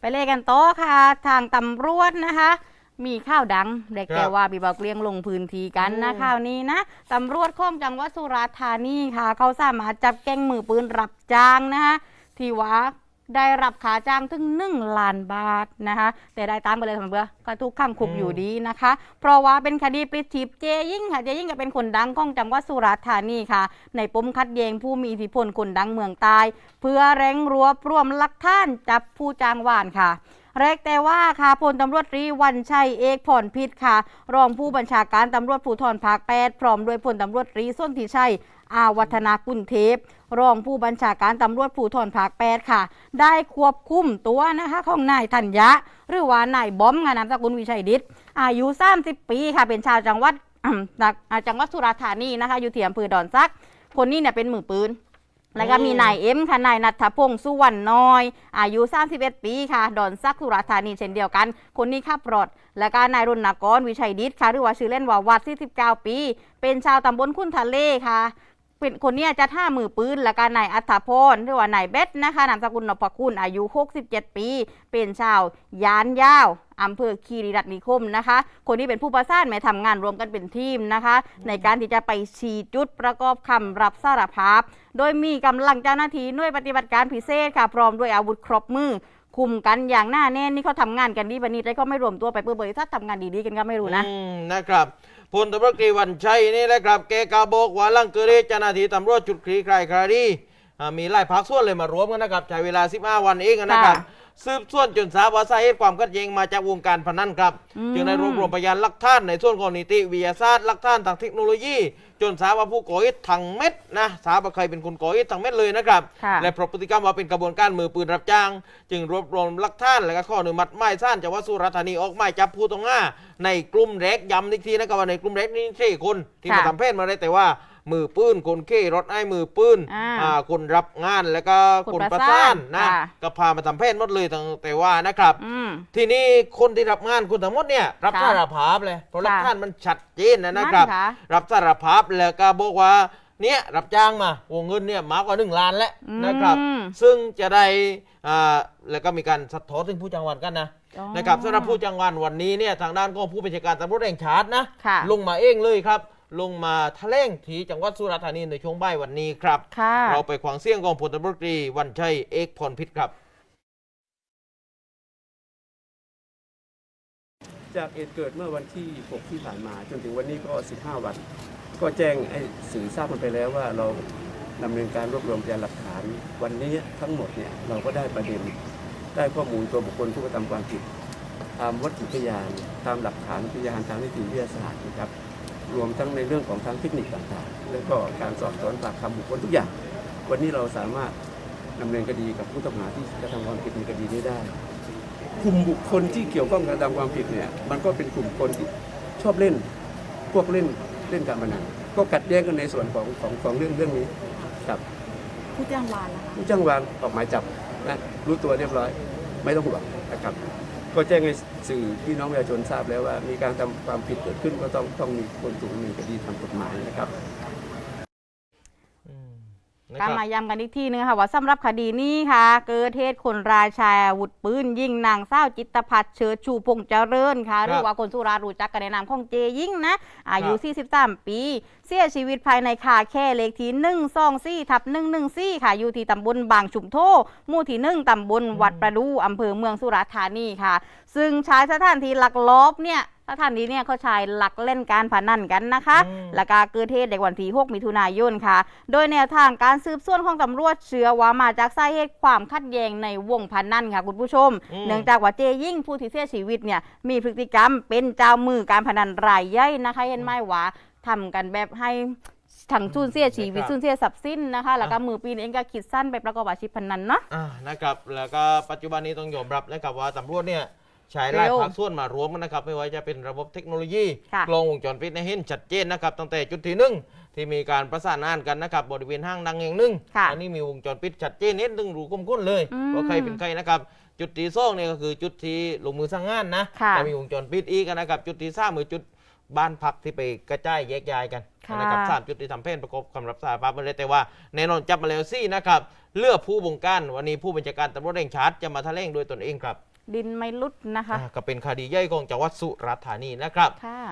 ไปเล่กันโต๊ะค่ะ ทางตำรวจนะคะ มีข้าวดังเด็กครับแต่ว่าบีบอกเลี้ยงลงพื้นที่กันนะอืมข่าวนี้นะตำรวจข้องจังหวัดสุราษฎร์ธานีค่ะ เขาสามารถจับแก๊งมือปืนรับจ้างนะคะที่ว่า ได้รับขาจ้างถึงหนึ่งล้านบาทนะคะแต่ได้ตามไปเลยสำเบื่อก็ทุกขังคุกอยู่ดีนะคะ เพราะว่าเป็นคดีปลิดชีพเจยิ่งค่ะเจยิ่งก็เป็นคนดังของจังหวัดสุราษฎร์ธานีค่ะ ในปมคัดแย้งผู้มีอิทธิพลคนดังเมืองใตายเพื่อเร่งรวบรวมหลักฐานจับผู้จ้างวานค่ะ แรกแต่ว่าค่ะพลตำรวจรีวันชัยเอกผ่อนพิษค่ะ รองผู้บัญชาการตำรวจภูธรภาคแปดพร้อมด้วยพลตำรวจรีส้นทิชัยอาวัฒนากุลเทพ รองผู้บัญชาการตำรวจภูธรภาคแปดค่ะ ได้ควบคุมตัวนะคะของนายธัญญะ หรือว่านายบอมงานนามสกุลวิชัยดิษอายุ 30 ปีค่ะ เป็นชาวจังหวัดจากจังหวัดสุราษฎร์ธานีนะคะ อยู่ที่อำเภอดอนซัก คนนี้เนี่ยเป็นมือปืน แล้วก็มีนายเอ็มค่ะนายนัทพงศ์สุวรรณน้อย อายุ 31 ปีค่ะ ดอนซักสุราษฎร์ธานีเช่นเดียวกัน คนนี้ขับรถแล้วก็นายรณกรวิชัยดิษค่ะหรือว่าชื่อเล่นว่าวัด49ปี เป็นชาวตำบลขุนทะเลค่ะ เป็นคนเนี้ยจะท่ามือปืนและก็นายอัฐพรหรือว่านายเบสนะคะนามสกุลนพคุณอายุ 67 ปี เป็นชาวยานยาวอำเภอคีรีรัตน์นิคมนะคะ คนนี้เป็นผู้ประสานแม่ทำงานรวมกันเป็นทีมนะคะ ในการที่จะไปชี้จุดประกอบคำรับสารภาพ โดยมีกำลังเจ้าหน้าที่หน่วยปฏิบัติการพิเศษค่ะ พร้อมด้วยอาวุธครบมือคุมกันอย่างหน้าแน่นนี่เขาทำงานกันดีบันนี้แต่ก็ไม่รวมตัวไปเปิดบริษัททำงานดีๆกันก็ไม่รู้นะนะครับ พลตำรวจตรีวันชัยนี่แหละครับแกกาบอกว่าลังเกเรจนาทีตำรวจจุดคลีคลายคดีมีหลายภาคส่วนเลยมารวมกันนะครับใช้เวลา 15 วันเองนะครับ สืบสวนจนทราบว่าสาเหตุความขัดแย้งมาจากวงการพนันครับอืมจึงได้รวบรวมพยานหลักฐานในส่วนของนิติวิทยาศาสตร์หลักฐานทางเทคโนโลยี จนทราบว่าผู้ก่อเหตุทั้งเม็ดนะทราบว่าใครเป็นคนก่อเหตุทั้งเม็ดเลยนะครับค่ะและพบพฤติกรรมว่าเป็นกระบวนการมือปืนรับจ้าง จึงรวบรวมหลักฐานและก็ข้ออนุมัติหมายสารจากวัดสุราษฎร์ธานีออกหมายจับผู้ต้องหาในกลุ่มแรกย้ำอีกทีนะครับว่าในกลุ่มแรกนี่สี่คนที่ค่ะมาทำเพศมาได้แต่ว่า มือปืนคนเค้รถไอ้มือปืนอ่าอ่าคนรับงานแล้วก็คนคนปประระสาสานนนะค่ะ ก็พามาทำเพศหมดเลยทั้งแต่ว่านะครับ อืม ทีนี้คนที่รับงานคุณทั้งหมดเนี่ยรับค่ะสารภาพเลยเพราะหลักค่ะฐานมันชัดเจนนะนะครับ นั่นค่ะ รับสารภาพแล้วก็บอกว่าเนี่ยรับจ้างมาวงเงินเนี่ยมากกว่าหนึ่งล้านแล้วนะครับ อืม ซึ่งจะได้อ่าแล้วก็มีการสะท้อนถึงผู้จังหวัดกันนะอ๋อนะครับสำหรับผู้จังหวัดวันนี้เนี่ยทางด้านของผู้บัญชาการตำรวจแห่งชาตินะค่ะ ลงมาเองเลยครับ ลงมาแถลงที่จังหวัดสุราษฎร์ธานีในช่วงบ่ายวันนี้ครับ ค่ะ เราไปขวางเสียงของพลตำรวจตรีวันชัยเอกพรพิษครับ จากเหตุเกิดเมื่อวันที่ 6 ที่ผ่านมา จนถึงวันนี้ก็ 15 วัน ก็แจ้งให้สื่อทราบกันไปแล้วว่าเราดำเนินการรวบรวมพยานหลักฐาน วันนี้ทั้งหมดเนี่ยเราก็ได้ประเด็น ได้ข้อมูลตัวบุคคลผู้กระทำความผิด ตามวัตถุพยานตามหลักฐานพยานทางนิติวิทยาศาสตร์นะครับ รวมทั้งในเรื่องของทางเทคนิคต่างๆ แล้วก็การสอบสวนปากคำบุคคลทุกอย่าง วันนี้เราสามารถดำเนินคดีกับผู้ต้องหาที่กระทำความผิดในคดีนี้ได้ กลุ่มบุคคลที่เกี่ยวข้องกับกระทำความผิดเนี่ยมันก็เป็นกลุ่มคนที่ชอบเล่น พวกเล่นเล่นการพนันก็กัดแย้งกันในส่วนของของของเรื่องเรื่องนี้ครับผู้จ้างวานนะคะผู้จ้างวานออกหมายจับนะรู้ตัวเรียบร้อย ไม่ต้องห่วงนะครับ ก็แจ้งให้สื่อพี่น้องประชาชนทราบแล้วว่ามีการทำความผิดเกิดขึ้นก็ต้องต้องมีคนถูกดำเนินคดีทางกฎหมายนะครับ นะการครับ มาย้ำกันอีกทีนึงค่ะว่าสำหรับคดีนี้ค่ะ เกิดเหตุคนรายชายอาวุธปืนยิงนางเศร้าวจิตพัฒน์เชิดชูพงษ์เจริญค่ะ หรือว่าคนสุราษฎร์รู้จักกันในนามของเจยิ่งนะ อายุ 43 ปี เสียชีวิตภายในคาแค่เลขที่ 1 2 4ทับ114 ค่ะ อยู่ที่ตำบลบางชุมโทหมู่ที่ 1ตำบลวัดประดูอำเภอเมืองสุราษฎร์ธานีค่ะ ซึ่งใช้สถานที่หลักลอบเนี่ย สถานที่เนี่ยเขาใช้หลักเล่นการพนันกันนะคะอืม และการเกิดเหตุในวันที่6มิถุนายนค่ะ โดยแนวทางการสืบสวนของตำรวจเชื่อว่ามาจากสาเหตุความขัดแย้งในวงพนันค่ะคุณผู้ชม อืม เนื่องจากว่าเจยิ่งผู้ที่เสียชีวิตเนี่ยมีพฤติกรรมเป็นเจ้ามือการพนันรายใหญ่นะคะเห็นไหมว่าทำกันแบบให้ทั้งสูญเสียชีวิตครับสูญเสียทรัพย์สินนะคะ แล้วก็อะมือปีนเองก็คิดสั้นไปประกอบอาชีพพนันเนาะ อ่านะครับแล้วก็ปัจจุบันนี้ต้องยอมรับนะครับว่าตำรวจเนี่ย ใช้หลายเร็วภาคส่วนมารวมกันนะครับ ไม่ว่าจะเป็นระบบเทคโนโลยีค่ะกล้องวงจรปิดในยเห็นชัดเจนนะครับตั้งแต่จุดที่หนึ่งที่มีการประสานงานกันนะครับบริเวณห้างดังแห่งหนึ่งค่ะอันนี้มีวงจรปิดชัดเจนเห็นถึงรูก้มก้นเลยอืมว่าใครเป็นใครนะครับจุดที่สองเนี่ยก็คือจุดที่ลงมือสร้างงานนะค่ะจะมีวงจรปิดอีกนะครับจุดที่สามคือจุดบ้านพักที่ไปกระจายแยกย้ายกันค่ะ นะครับสามจุดที่ทำเพศประกอบคำรับสารภาพมาเลยแต่ว่าแน่นอนจับมาแล้วซี่นะครับเลือกผู้บงการวันนี้ผู้บัญชาการตำรวจแห่งชาติจะมาแถลงโดวยตนเองครับ ดินไม่ลุดนะคะ อ่าก็เป็นคดีใหญ่ของจังหวัดสุราษฎร์ธานีนะครับ ค่ะ